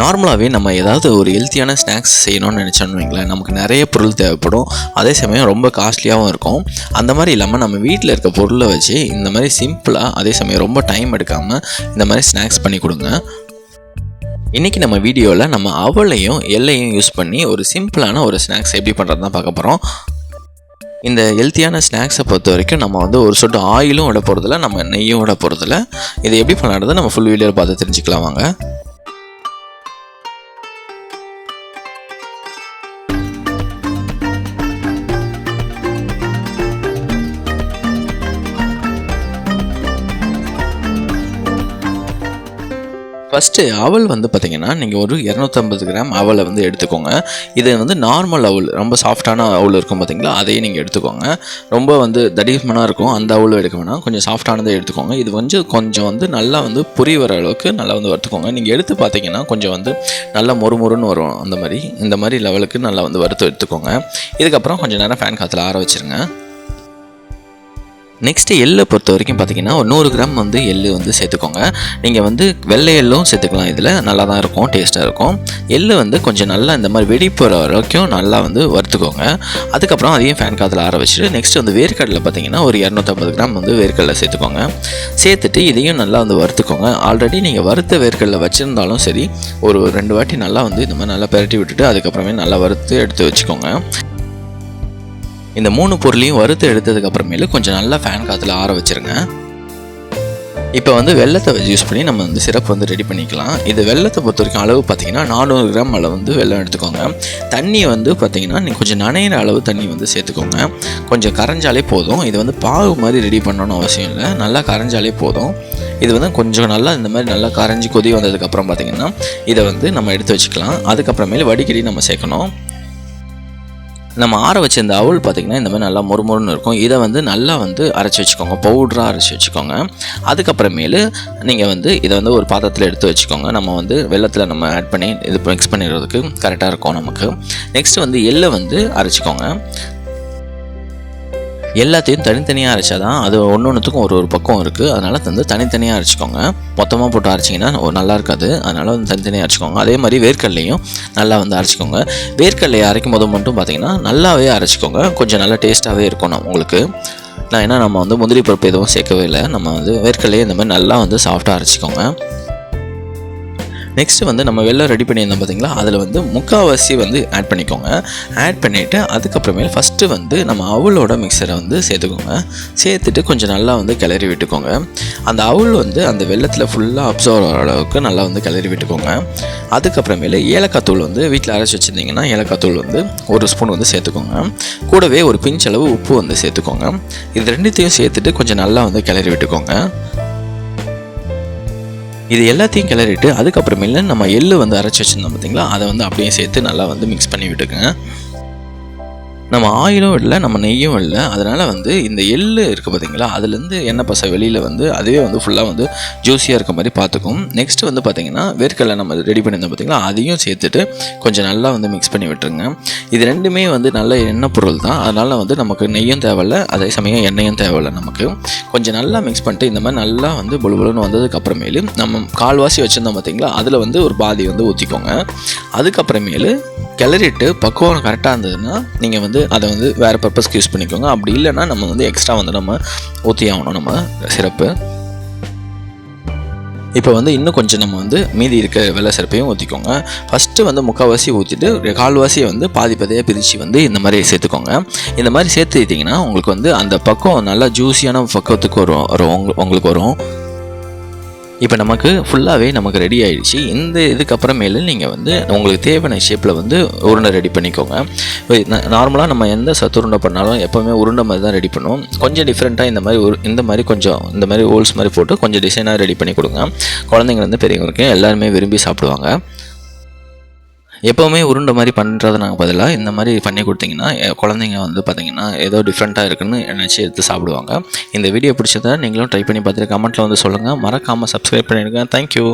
நார்மலாகவே நம்ம ஏதாவது ஒரு ஹெல்த்தியான ஸ்நாக்ஸ் செய்யணும்னு நினச்சோன்னு வைங்களேன் நமக்கு நிறைய பொருள் தேவைப்படும். அதே சமயம் ரொம்ப காஸ்ட்லியாகவும் இருக்கும். அந்த மாதிரி இல்லாமல் நம்ம வீட்டில் இருக்க பொருளை வச்சு இந்த மாதிரி சிம்பிளாக அதே சமயம் ரொம்ப டைம் எடுக்காமல் இந்த மாதிரி ஸ்நாக்ஸ் பண்ணி கொடுங்க. இன்றைக்கி நம்ம வீடியோவில் நம்ம அவளையும் எல்லையும் யூஸ் பண்ணி ஒரு சிம்பிளான ஒரு ஸ்நாக்ஸ் எப்படி பண்ணுறது தான் பார்க்க போகிறோம் இந்த ஹெல்த்தியான ஸ்நாக்ஸை பொறுத்த வரைக்கும் நம்ம வந்து ஒரு சொட்டு ஆயிலும் விட போகிறதில்ல நம்ம நெய்யும் விட போகிறதில்ல இதை எப்படி பண்ணுறது நம்ம ஃபுல் வீடியோவில் பார்த்து தெரிஞ்சுக்கலாம் வாங்க. ஃபஸ்ட்டு அவல் வந்து பார்த்திங்கன்னா நீங்கள் ஒரு இரநூத்தம்பது கிராம் அவலை வந்து எடுத்துக்கோங்க. இது வந்து நார்மல் அவல் ரொம்ப சாஃப்டான அவல் இருக்கும் பார்த்தீங்களா அதையே நீங்கள் எடுத்துக்கோங்க. ரொம்ப வந்து தடிமனாக இருக்கும் அந்த அவலும் எடுக்க வேணாம். கொஞ்சம் சாஃப்டானதை எடுத்துக்கோங்க. இது வந்து கொஞ்சம் வந்து நல்லா வந்து புரி வர அளவுக்கு நல்லா வந்து வறுத்துக்கோங்க. நீங்கள் எடுத்து பார்த்தீங்கன்னா கொஞ்சம் வந்து நல்லா மொறுமொறுன்னு வரும் அந்த மாதிரி. இந்த மாதிரி லெவலுக்கு நல்லா வந்து வறுத்து எடுத்துக்கோங்க. இதுக்கப்புறம் கொஞ்சம் நேரம் ஃபேன் காற்றுல ஆற வச்சுருங்க. நெக்ஸ்ட்டு எள்ளை பொறுத்த வரைக்கும் பார்த்தீங்கன்னா ஒரு நூறு கிராம் வந்து எள்ளு வந்து சேர்த்துக்கோங்க. நீங்கள் வந்து வெள்ளை எள்ளும் சேர்த்துக்கலாம் இதில். நல்லா தான் இருக்கும் டேஸ்ட்டாக இருக்கும். எள்ளு வந்து கொஞ்சம் நல்லா இந்த மாதிரி வெடி போகிற வரைக்கும் நல்லா வந்து வறுத்துக்கோங்க. அதுக்கப்புறம் அதையும் ஃபேன் காற்றுல ஆற வச்சுட்டு நெக்ஸ்ட் வந்து வேர்க்கடலை பார்த்தீங்கன்னா ஒரு இரநூத்தம்பது கிராம் வந்து வேர்க்கடலை சேர்த்துக்கோங்க. சேர்த்துட்டு இதையும் நல்லா வந்து வறுத்துக்கோங்க. ஆல்ரெடி நீங்கள் வறுத்த வேர்க்கடலை வச்சுருந்தாலும் சரி ஒரு ரெண்டு வாட்டி நல்லா வந்து இந்த மாதிரி நல்லா பெரட்டி விட்டுட்டு அதுக்கப்புறமே நல்லா வறுத்து எடுத்து வச்சுக்கோங்க. இந்த மூணு பொருளையும் வறுத்து எடுத்ததுக்கு அப்புறமேலு கொஞ்சம் நல்லா ஃபேன் காற்றுல ஆற வச்சுருங்க. இப்போ வந்து வெள்ளத்தை யூஸ் பண்ணி நம்ம வந்து சிரப் வந்து ரெடி பண்ணிக்கலாம். இது வெள்ளத்தை பொறுத்த வரைக்கும் அளவு பார்த்தீங்கன்னா நானூறு கிராம் அளவு வந்து வெள்ளம் எடுத்துக்கோங்க. தண்ணி வந்து பார்த்தீங்கன்னா நீங்கள் கொஞ்சம் நனையிற அளவு தண்ணி வந்து சேர்த்துக்கோங்க. கொஞ்சம் கரைஞ்சாலே போதும். இது வந்து பாகு மாதிரி ரெடி பண்ணணும்னு அவசியம் இல்லை. நல்லா கரைஞ்சாலே போதும். இது வந்து கொஞ்சம் நல்லா இந்த மாதிரி நல்லா கரைஞ்சி கொதி வந்ததுக்கப்புறம் பார்த்தீங்கன்னா இதை வந்து நம்ம எடுத்து வச்சுக்கலாம். அதுக்கப்புறமேலு வடிகடி நம்ம சேர்க்கணும். நம்ம ஆற வச்சிருந்த அவள் பார்த்திங்கன்னா இந்த மாதிரி நல்லா மொறுமொறுன்னு இருக்கும். இதை வந்து நல்லா வந்து அரைச்சி வச்சுக்கோங்க. பவுட்ராக அரைச்சி வச்சுக்கோங்க. அதுக்கப்புறமேலு நீங்கள் வந்து இதை வந்து ஒரு பாத்திரத்தில் எடுத்து வச்சுக்கோங்க. நம்ம வந்து வெள்ளத்தில் நம்ம ஆட் பண்ணி இது மிக்ஸ் பண்ணிடுறதுக்கு கரெக்டாக இருக்கும் நமக்கு. நெக்ஸ்ட்டு வந்து எள்ளை வந்து அரைச்சிக்கோங்க. எல்லாத்தையும் தனித்தனியாக அரைச்சா தான் அது ஒன்று ஒன்றுத்துக்கும் ஒரு ஒரு பக்கம் இருக்குது அதனால் வந்து தனித்தனியாக அரைச்சிக்கோங்க. மொத்தமாக போட்டு அரைச்சிங்கன்னா நல்லா இருக்காது. அதனால் வந்து தனித்தனியாக அரைச்சிக்கோங்க. அதே மாதிரி வேர்க்கடலையும் நல்லா வந்து அரைச்சிக்கோங்க. வேர்க்கடலையை அரைக்கும் போது மட்டும் பார்த்தீங்கன்னா நல்லாவே அரைச்சிக்கோங்க. கொஞ்சம் நல்லா டேஸ்ட்டாகவே இருக்கும் நான் உங்களுக்கு. நான் ஏன்னா நம்ம வந்து முந்திரி பருப்பு எதுவும் சேர்க்கவே இல்லை. நம்ம வந்து வேர்க்கடலையே இந்த மாதிரி நல்லா வந்து சாஃப்டாக அரைச்சிக்கோங்க. நெக்ஸ்ட்டு வந்து நம்ம வெள்ளம் ரெடி பண்ணியிருந்தோம் பார்த்தீங்களா அதில் வந்து முக்கால்வாசி வந்து ஆட் பண்ணிக்கோங்க. ஆட் பண்ணிவிட்டு அதுக்கப்புறமேல் ஃபஸ்ட்டு வந்து நம்ம அவளோட மிக்சரை வந்து சேர்த்துக்கோங்க. சேர்த்துட்டு கொஞ்சம் நல்லா வந்து கிளறி விட்டுக்கோங்க. அந்த அவள் வந்து அந்த வெள்ளத்தில் ஃபுல்லாக அப்சர்வ் ஆகிற அளவுக்கு நல்லா வந்து கிளறி விட்டுக்கோங்க. அதுக்கப்புறமேல ஏலக்காய் தூள் வந்து வீட்டில் அரைச்சி வச்சுருந்தீங்கன்னா ஏலக்காய் தூள் வந்து ஒரு ஸ்பூன் வந்து சேர்த்துக்கோங்க. கூடவே ஒரு பிஞ்ச் அளவு உப்பு வந்து சேர்த்துக்கோங்க. இது ரெண்டுத்தையும் சேர்த்துட்டு கொஞ்சம் நல்லா வந்து கிளறி விட்டுக்கோங்க. இது எல்லாத்தையும் கிளறிட்டு அதுக்கப்புறமேல நம்ம எள்ளு வந்து அரைச்சி வச்சுருந்தோம் பார்த்தீங்களா அதை வந்து அப்படியே சேர்த்து நல்லா வந்து மிக்ஸ் பண்ணி விட்டுக்குங்க. நம்ம ஆயிலும் இல்லை நம்ம நெய்யும் இல்லை. அதனால் வந்து இந்த எள்ளு இருக்குது பார்த்தீங்களா? அதுலேருந்து எண்ணெய் பசை வெளியில் வந்து அதுவே வந்து ஃபுல்லாக வந்து ஜூஸியாக இருக்க மாதிரி பார்த்துக்கும். நெக்ஸ்ட் வந்து பார்த்திங்கன்னா வேர்க்கடலை நம்ம ரெடி பண்ணியிருந்தோம் பார்த்தீங்களா? அதையும் சேர்த்துட்டு கொஞ்சம் நல்லா வந்து மிக்ஸ் பண்ணி விட்டுருங்க. இது ரெண்டுமே வந்து நல்ல எண்ணெய் பொருள் தான். அதனால் வந்து நமக்கு நெய்யும் தேவையில்லை அதே சமயம் எண்ணெயும் தேவையில்லை நமக்கு. கொஞ்சம் நல்லா மிக்ஸ் பண்ணிட்டு இந்த மாதிரி நல்லா வந்து புழுபுழுன்னு புழுன்னு வந்ததுக்கப்புறமேலு நம்ம கால்வாசி வச்சுருந்தோம் பார்த்திங்களா? அதில் வந்து ஒரு பாதி வந்து ஊற்றிக்கோங்க அதுக்கப்புறமேலு கிளறிட்டு பக்குவம் கரெக்டாக இருந்ததுன்னா நீங்கள் வந்து அதை வந்து வேறு பர்பஸ்க்கு யூஸ் பண்ணிக்கோங்க. அப்படி இல்லைன்னா நம்ம வந்து எக்ஸ்ட்ரா வந்து நம்ம ஊற்றி ஆகணும் நம்ம சிறப்பு இப்போ வந்து இன்னும் கொஞ்சம் நம்ம வந்து மீதி இருக்க வெள்ளை சிறப்பையும் ஊற்றிக்கோங்க ஃபஸ்ட்டு வந்து முக்கால்வாசி ஊற்றிட்டு கால்வாசியை வந்து பாதி பாதியாக பிரித்து வந்து இந்த மாதிரி சேர்த்துக்கோங்க. இந்த மாதிரி சேர்த்துக்கிட்டிங்கன்னா உங்களுக்கு வந்து அந்த பக்கம் நல்லா ஜூஸியான பக்குவத்துக்கு வரும் வரும் உங்களுக்கு வரும். இப்போ நமக்கு ஃபுல்லாகவே நமக்கு ரெடி ஆகிடுச்சு இந்த இதுக்கப்புறமேல நீங்கள் வந்து உங்களுக்கு தேவையான ஷேப்பில் வந்து உருண்டை ரெடி பண்ணிக்கோங்க. நார்மலாக நம்ம எந்த சத்து உருண்டை பண்ணாலும் எப்போவுமே உருண்டை மாதிரி தான் ரெடி பண்ணுவோம். கொஞ்சம் டிஃப்ரெண்ட்டாக இந்த மாதிரி ஒரு இந்த மாதிரி கொஞ்சம் இந்த மாதிரி ஹோல்ஸ் மாதிரி போட்டு கொஞ்சம் டிசைனாக ரெடி பண்ணி கொடுங்க. குழந்தைங்க வந்து பெரியவங்களுக்கு எல்லாருமே விரும்பி சாப்பிடுவாங்க. எப்போவுமே உருண்டை மாதிரி பண்ணுறது நாங்கள் பதிலாக இந்த மாதிரி பண்ணி கொடுத்தீங்கன்னா குழந்தைங்க வந்து பார்த்தீங்கன்னா ஏதோ டிஃப்ரெண்ட்டாக இருக்குன்னு நினச்சி எடுத்து சாப்பிடுவாங்க. இந்த வீடியோ பிடிச்சதை நீங்களும் ட்ரை பண்ணி பார்த்துட்டு கமெண்ட்டில் வந்து சொல்லுங்கள் மறக்காமல் சப்ஸ்கிரைப் பண்ணிடுங்க. தேங்க்யூ